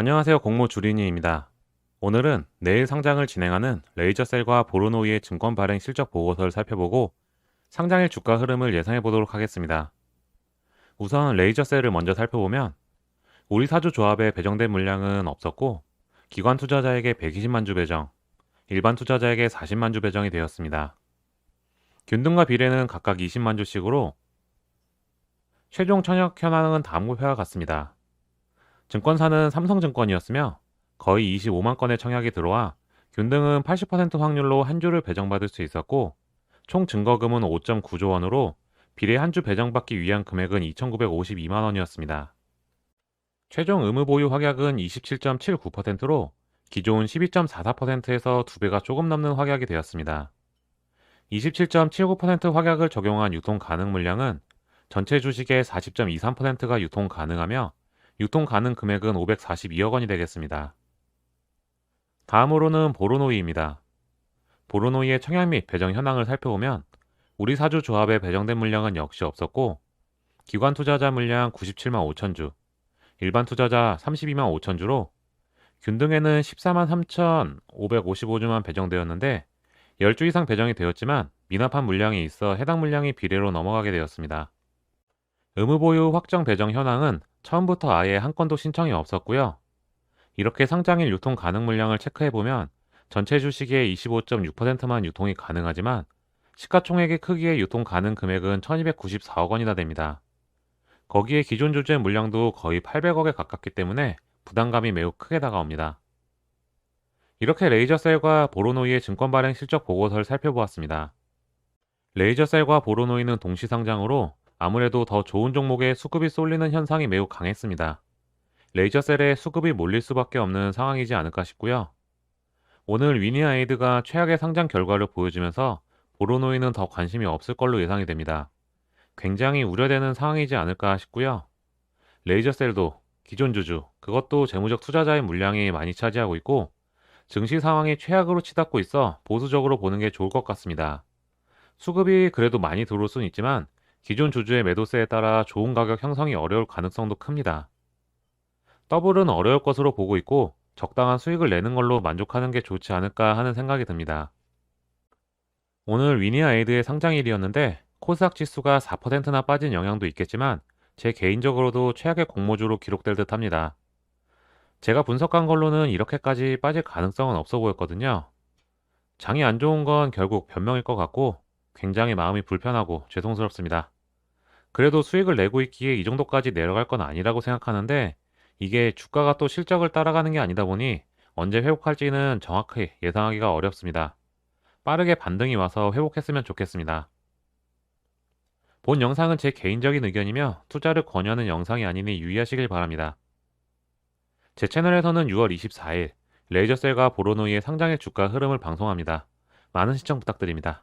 안녕하세요. 공모 주린이입니다. 오늘은 내일 상장을 진행하는 레이저셀과 보르노이의 증권 발행 실적 보고서를 살펴보고 상장일 주가 흐름을 예상해 보도록 하겠습니다. 우선 레이저셀을 먼저 살펴보면 우리 사주 조합에 배정된 물량은 없었고 기관 투자자에게 120만 주 배정, 일반 투자자에게 40만 주 배정이 되었습니다. 균등과 비례는 각각 20만 주씩으로 최종 청약 현황은 다음과 같습니다. 증권사는 삼성증권이었으며 거의 25만 건의 청약이 들어와 균등은 80% 확률로 한 주를 배정받을 수 있었고 총 증거금은 5.9조 원으로 비례 한 주 배정받기 위한 금액은 2,952만 원이었습니다. 최종 의무 보유 확약은 27.79%로 기존 12.44%에서 두 배가 조금 넘는 확약이 되었습니다. 27.79% 확약을 적용한 유통 가능 물량은 전체 주식의 40.23%가 유통 가능하며 유통 가능 금액은 542억 원이 되겠습니다. 다음으로는 보르노이입니다. 보르노이의 청약 및 배정 현황을 살펴보면 우리 사주 조합에 배정된 물량은 역시 없었고 기관 투자자 물량 97만 5천 주, 일반 투자자 32만 5천 주로 균등에는 14만 3,555주만 배정되었는데 10주 이상 배정이 되었지만 미납한 물량이 있어 해당 물량이 비례로 넘어가게 되었습니다. 의무 보유 확정 배정 현황은 처음부터 아예 한 건도 신청이 없었고요. 이렇게 상장일 유통 가능 물량을 체크해 보면 전체 주식의 25.6%만 유통이 가능하지만 시가총액의 크기의 유통 가능 금액은 1294억 원이나 됩니다. 거기에 기존 주주의 물량도 거의 800억에 가깝기 때문에 부담감이 매우 크게 다가옵니다. 이렇게 레이저셀과 보로노이의 증권 발행 실적 보고서를 살펴보았습니다. 레이저셀과 보로노이는 동시 상장으로 아무래도 더 좋은 종목에 수급이 쏠리는 현상이 매우 강했습니다. 레이저셀에 수급이 몰릴 수밖에 없는 상황이지 않을까 싶고요. 오늘 위니아이드가 최악의 상장 결과를 보여주면서 보로노이는 더 관심이 없을 걸로 예상이 됩니다. 굉장히 우려되는 상황이지 않을까 싶고요. 레이저셀도 기존 주주, 그것도 재무적 투자자의 물량이 많이 차지하고 있고 증시 상황이 최악으로 치닫고 있어 보수적으로 보는 게 좋을 것 같습니다. 수급이 그래도 많이 들어올 수는 있지만 기존 주주의 매도세에 따라 좋은 가격 형성이 어려울 가능성도 큽니다. 더블은 어려울 것으로 보고 있고 적당한 수익을 내는 걸로 만족하는 게 좋지 않을까 하는 생각이 듭니다. 오늘 위니아 에이드의 상장일이었는데 코스닥 지수가 4%나 빠진 영향도 있겠지만 제 개인적으로도 최악의 공모주로 기록될 듯 합니다. 제가 분석한 걸로는 이렇게까지 빠질 가능성은 없어 보였거든요. 장이 안 좋은 건 결국 변명일 것 같고 굉장히 마음이 불편하고 죄송스럽습니다. 그래도 수익을 내고 있기에 이 정도까지 내려갈 건 아니라고 생각하는데 이게 주가가 또 실적을 따라가는 게 아니다 보니 언제 회복할지는 정확히 예상하기가 어렵습니다. 빠르게 반등이 와서 회복했으면 좋겠습니다. 본 영상은 제 개인적인 의견이며 투자를 권유하는 영상이 아니니 유의하시길 바랍니다. 제 채널에서는 6월 24일 레이저셀과 보로노이의 상장의 주가 흐름을 방송합니다. 많은 시청 부탁드립니다.